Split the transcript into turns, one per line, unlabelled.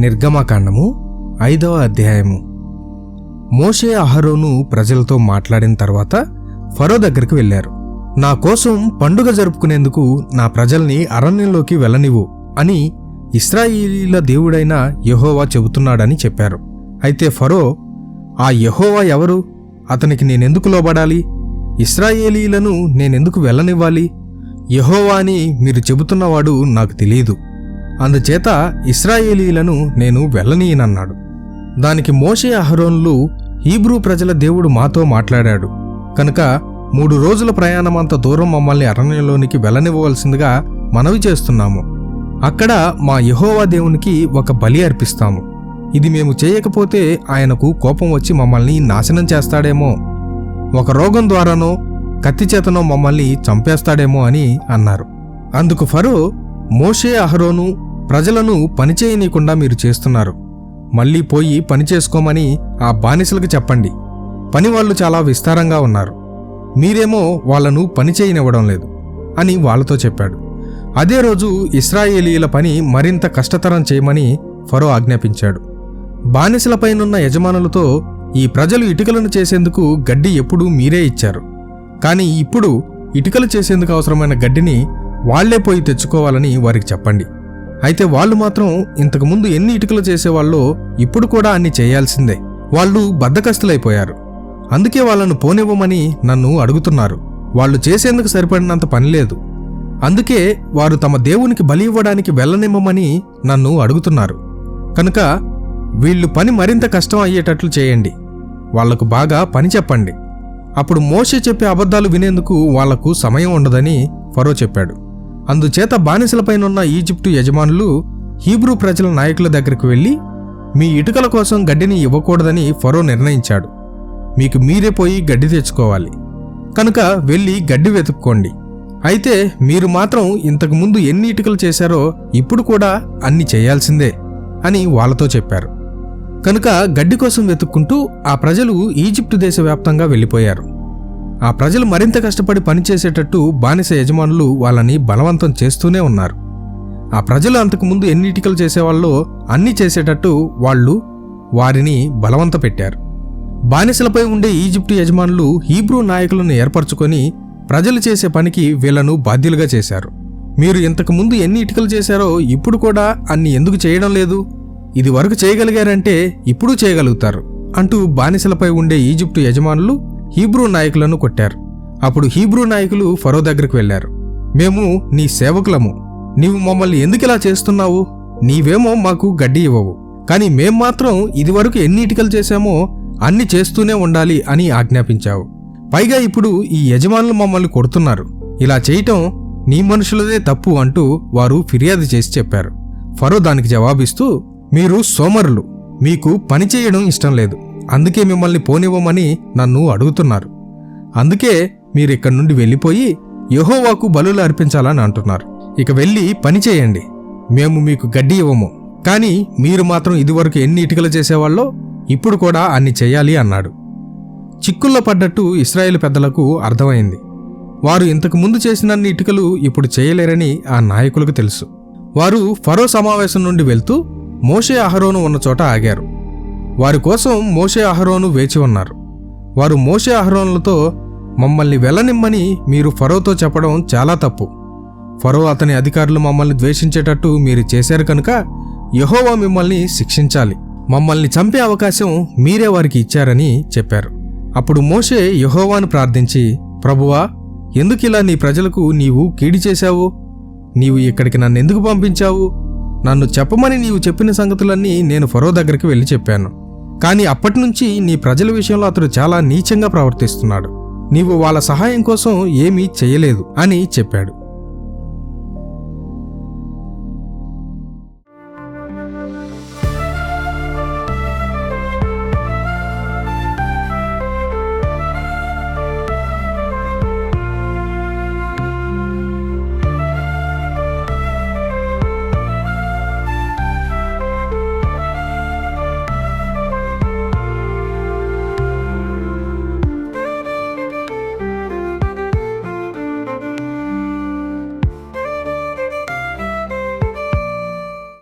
నిర్గమకాండము ఐదవ అధ్యాయము. మోషే అహరోను ప్రజలతో మాట్లాడిన తర్వాత ఫరో దగ్గరికి వెళ్ళారు. నా కోసం పండుగ జరుపుకునేందుకు నా ప్రజల్ని అరణ్యంలోకి వెళ్ళనివ్వు అని ఇస్రాయేలీల దేవుడైన యహోవా చెబుతున్నాడని చెప్పారు. అయితే ఫరో ఆ యహోవా ఎవరు? అతనికి నేనెందుకు లోబడాలి? ఇస్రాయేలీలను నేనెందుకు వెళ్ళనివ్వాలి? యహోవా అని మీరు చెబుతున్నవాడు నాకు తెలియదు. అందుచేత ఇస్రాయేలీలను నేను వెళ్ళనీయనన్నాడు. దానికి మోషే అహరోన్లు హీబ్రూ ప్రజల దేవుడు మాతో మాట్లాడాడు. కనుక మూడు రోజుల ప్రయాణమంత దూరం మమ్మల్ని అరణ్యంలోనికి వెళ్ళనివ్వవలసిందిగా మనవి చేస్తున్నాము. అక్కడ మా యహోవా దేవునికి ఒక బలి అర్పిస్తాము. ఇది మేము చేయకపోతే ఆయనకు కోపం వచ్చి మమ్మల్ని నాశనం చేస్తాడేమో. ఒక రోగం ద్వారానో కత్తి చేతనో మమ్మల్ని చంపేస్తాడేమో అని అన్నారు. అందుకు ఫరో మోషే అహరోను ప్రజలను పనిచేయనీయకుండా మీరు చేస్తున్నారు. మళ్ళీ పోయి పని చేసుకోమని ఆ బానిసలకు చెప్పండి. పనివాళ్ళు చాలా విస్తారంగా ఉన్నారు. మీరేమో వాళ్ళను పని చేయనివ్వడం లేదు అని వాళ్ళతో చెప్పాడు. అదే రోజు ఇస్రాయేలీల పని మరింత కష్టతరం చేయమని ఫరో ఆజ్ఞాపించాడు. బానిసలపైనున్న యజమానులతో ఈ ప్రజలు ఇటుకలను చేసేందుకు గడ్డి ఎప్పుడూ మీరే ఇచ్చారు. కానీ ఇప్పుడు ఇటుకలు చేసేందుకు అవసరమైన గడ్డిని వాళ్ళే పోయి తెచ్చుకోవాలని వారికి చెప్పండి. అయితే వాళ్ళు మాత్రం ఇంతకుముందు ఎన్ని ఇటుకలు చేసేవాళ్ళో ఇప్పుడు కూడా అన్ని చేయాల్సిందే. వాళ్ళు బద్దకస్తులైపోయారు. అందుకే వాళ్ళను పోనివ్వమని నన్ను అడుగుతున్నారు. వాళ్ళు చేసేందుకు సరిపడినంత పని లేదు. అందుకే వారు తమ దేవునికి బలి ఇవ్వడానికి వెళ్ళనిమ్మమని నన్ను అడుగుతున్నారు. కనుక వీళ్ళు పని మరింత కష్టం అయ్యేటట్లు చేయండి. వాళ్ళకు బాగా పని చెప్పండి. అప్పుడు మోషే చెప్పే అబద్ధాలు వినేందుకు వాళ్ళకు సమయం ఉండదని ఫరో చెప్పాడు. అందుచేత బానిసలపైనున్న ఈజిప్టు యజమానులు హీబ్రూ ప్రజల నాయకుల దగ్గరికి వెళ్ళి మీ ఇటుకల కోసం గడ్డిని ఇవ్వకూడదని ఫరో నిర్ణయించాడు. మీకు మీరే పోయి గడ్డి తెచ్చుకోవాలి. కనుక వెళ్ళి గడ్డి వెతుక్కోండి. అయితే మీరు మాత్రం ఇంతకుముందు ఎన్ని ఇటుకలు చేశారో ఇప్పుడు కూడా అన్ని చేయాల్సిందే అని వాళ్ళతో చెప్పారు. కనుక గడ్డి కోసం వెతుక్కుంటూ ఆ ప్రజలు ఈజిప్టు దేశవ్యాప్తంగా వెళ్ళిపోయారు. ఆ ప్రజలు మరింత కష్టపడి పనిచేసేటట్టు బానిస యజమానులు వాళ్ళని బలవంతం చేస్తూనే ఉన్నారు. ఆ ప్రజలు అంతకుముందు ఎన్ని ఇటుకలు చేసేవాళ్ళో అన్నీ చేసేటట్టు వాళ్ళు వారిని బలవంత పెట్టారు. బానిసలపై ఉండే ఈజిప్టు యజమానులు హీబ్రూ నాయకులను ఏర్పరచుకొని ప్రజలు చేసే పనికి వీళ్ళను బాధ్యులుగా చేశారు. మీరు ఇంతకుముందు ఎన్ని ఇటుకలు చేశారో ఇప్పుడు కూడా అన్ని ఎందుకు చేయడం లేదు? ఇది వరకు చేయగలిగారంటే ఇప్పుడు చేయగలుగుతారు అంటూ బానిసలపై ఉండే ఈజిప్టు యజమానులు హీబ్రూ నాయకులను కొట్టారు. అప్పుడు హీబ్రూ నాయకులు ఫరో దగ్గరికి వెళ్ళారు మేము నీ సేవకులము. నీవు మమ్మల్ని ఎందుకిలా చేస్తున్నావు? నీవేమో మాకు గడ్డి ఇవ్వవు. కానీ మేం మాత్రం ఇదివరకు ఎన్ని ఇటుకలు చేశామో అన్ని చేస్తూనే ఉండాలి అని ఆజ్ఞాపించావు. పైగా ఇప్పుడు ఈ యజమానులు మమ్మల్ని కొడుతున్నారు. ఇలా చేయటం నీ మనుషులదే తప్పు అంటూ వారు ఫిర్యాదు చేసి చెప్పారు. ఫరో దానికి జవాబిస్తూ మీరు సోమరులు. మీకు పని చేయడం ఇష్టం లేదు. అందుకే మిమ్మల్ని పోనివ్వమని నన్ను అడుగుతున్నారు. అందుకే మీరిక్కడి నుండి వెళ్ళిపోయి యెహోవాకు బలులు అర్పించాలని అంటున్నారు. ఇక వెళ్ళి పని చేయండి. మేము మీకు గడ్డి ఇవ్వము. కానీ మీరు మాత్రం ఇదివరకు ఎన్ని ఇటుకలు చేసేవాళ్ళో ఇప్పుడు కూడా అన్ని చేయాలి అన్నాడు. చిక్కుల్లో పడ్డట్టు ఇస్రాయేల్ పెద్దలకు అర్థమైంది. వారు ఇంతకు ముందు చేసినన్ని ఇటుకలు ఇప్పుడు చేయలేరని ఆ నాయకులకు తెలుసు. వారు ఫరో సమావేశం నుండి వెళ్తూ మోషే అహరోను ఉన్న చోట ఆగారు. వారి కోసం మోషే అహరోను వేచి ఉన్నారు. వారు మోషే అహరోన్లతో మమ్మల్ని వెళ్ళనిమ్మని మీరు ఫరోతో చెప్పడం చాలా తప్పు. ఫరో అతని అధికారులు మమ్మల్ని ద్వేషించేటట్టు మీరు చేశారు కనుక యహోవా మిమ్మల్ని శిక్షించాలి. మమ్మల్ని చంపే అవకాశం మీరే వారికి ఇచ్చారని చెప్పారు. అప్పుడు మోషే యహోవాను ప్రార్థించి ప్రభువా ఎందుకిలా నీ ప్రజలకు నీవు కీడి చేశావు? నీవు ఇక్కడికి నన్ను ఎందుకు పంపించావు? నన్ను చెప్పమని నీవు చెప్పిన సంగతులన్నీ నేను ఫరో దగ్గరికి వెళ్ళి చెప్పాను. కానీ అప్పటినుంచి నీ ప్రజల విషయంలో అతడు చాలా నీచంగా ప్రవర్తిస్తున్నాడు. నీవు వాళ్ళ సహాయం కోసం ఏమీ చేయలేదు అని చెప్పాడు.